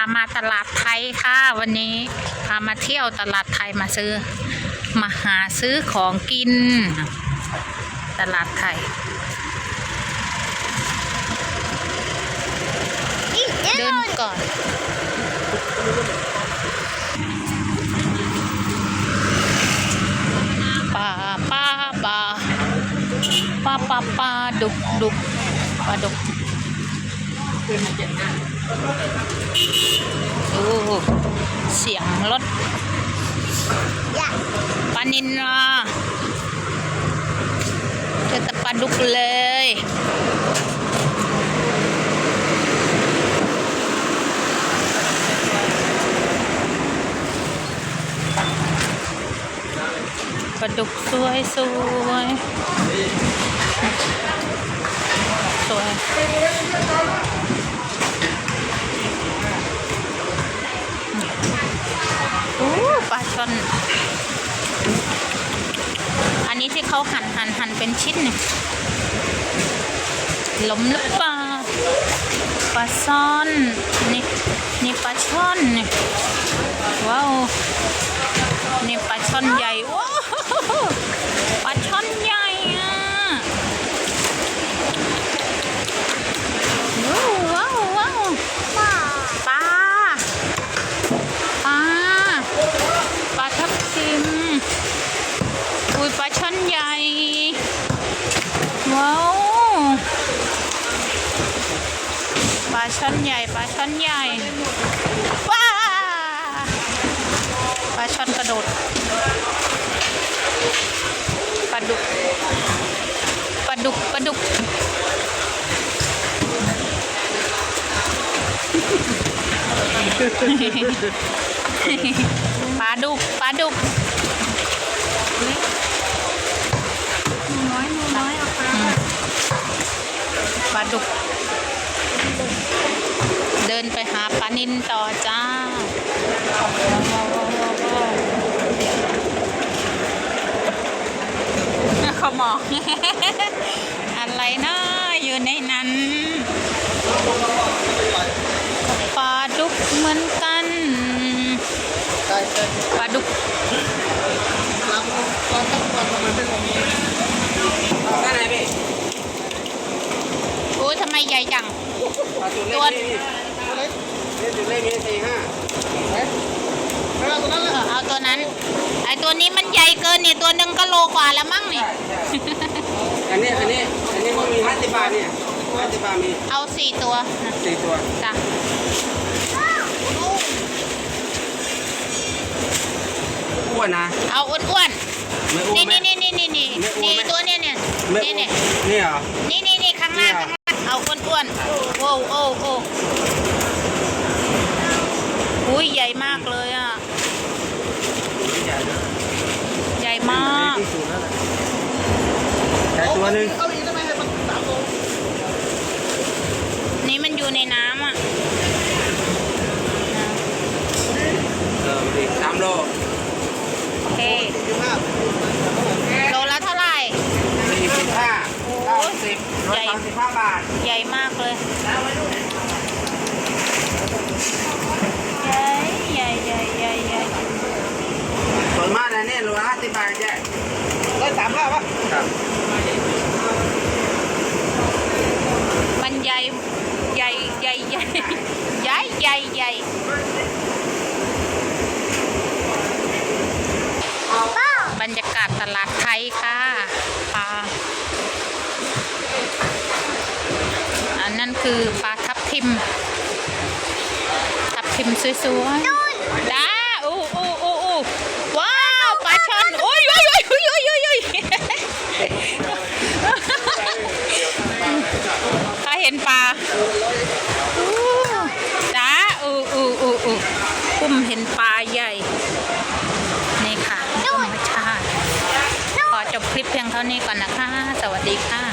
ามาตลาดไทยค่ะวันนี้พามาเที่ยวตลาดไทยมาซื้อ มาหาซื้อของกิน ตลาดไทย เดินก่อนปลาปลาปลาปลาปลาปลาดุกดุกป ลาเจ็ดุกโอ้เสียงรถปลานินนาเจอแต่ปลาดุกเลยปลาดุกสวยสวยสวย ช่อน อันนี้ที่เขาหั่นหั่นหั่นเป็นชิ้นเนี่ยล้มหรือเปล่าปลาซ่อน นี่ นี่ปลาช่อนเนี่ยว้าว นี่ปลาช่อนใหญ่ว้าวปลาช่อนใหญ่อะว้าวว้าวว้าวปลาปลาปลาทับทิมอุ้ยปลาช่อน ใหญ่ ว้าวปลาช่อนใหญ่ปลาช่อนใหญ่ว้าปลาช่อนกระโดดปลาดุกปลาดุกปลาดุกปลาดุกปลาดุก น้อยน้อยเอาค่ะ ปลา ดุก เดินไปหาปลานินต่อจ้าเขามองอะไรนะอยู่ในนั้น ปลาดุกเหมือนกัน ใช่ใช่ ปลาดุก เราตอนตั้งวันประมาณเป็นของนี้ได้ไหนพี่ โอ้ ยทำไมใหญ่จังตัวเล็กนี่ตัวเล็กนี่ตัวเล็กมีสี่ห้าเฮ้ยเอาตัวนั้นเอละอเอาตัวนั้น ไอตัวนี้มันใหญ่เกินนี่ตัวหนึ่งก็โลกว่าแล้วมั้งนี่อันนี้อันนี้อันนี้มันมีห้าสิบบาทเนี่ยห้าสิบบาทมีเอาสี่ตัวนะสี่ตัว จ้ะอ้วนนะเอาอ้วนไม่ๆอ้วนนี่ไหมนี่นี่นี่นี่นี่ไม่อ้วนไหม นี่ตัวเนี้ยเนี่ยไม่นี่อ้วนเนี่ยนี่เหรอ นี่นี่นี่ข้างหน้าเนี่ยข้างหน้าเอาอ้วนๆโอ้โอ้โอ้อุ้ยใหญ่มากเลยอะ ใหญ่นะใหญ่มากที่สุดแล้วแหละใหญ่ตัวหนึ่งเอาอีกได้ไหมให้มันสามโลนี่มันอยู่ในน้ำอะ เออดีสามโล โอเค ยี่ห้า โลละเท่าไหร่ สี่สิบห้าเก้า สิบร้อยสามสิบห้าบาทใหญ่มากเลยใหญ่ใหญ่ใหญ่ใหญ่ใหญ่ส่วนมากนะเนี่ยโลละห้าสิบบาทแจ๊ร้อยสามห้าป่ะครับมันใหญ่ใหญ่ใหญ่ใหญ่ใหญ่ใหญ่ใหญ่บรรยากาศตลาดไทยค่ะปลาอันนั้น คือปลาทับทิม ทับทิมสวยๆจ้าอู้อู้อู้อู้ว้าวปลาช่อนโอ้ยโอ้ยโอ้ยโอ้ยโอ้ยโอ้ยโอ้ยถ้าเห็นปลาอู้จ้าอู้อู้อู้อู้ปุ้มเห็นปลาใหญ่นี่ค่ะธรรมชาติขอจบคลิปเพียงเท่านี้ก่อนนะคะ สวัสดีค่ะ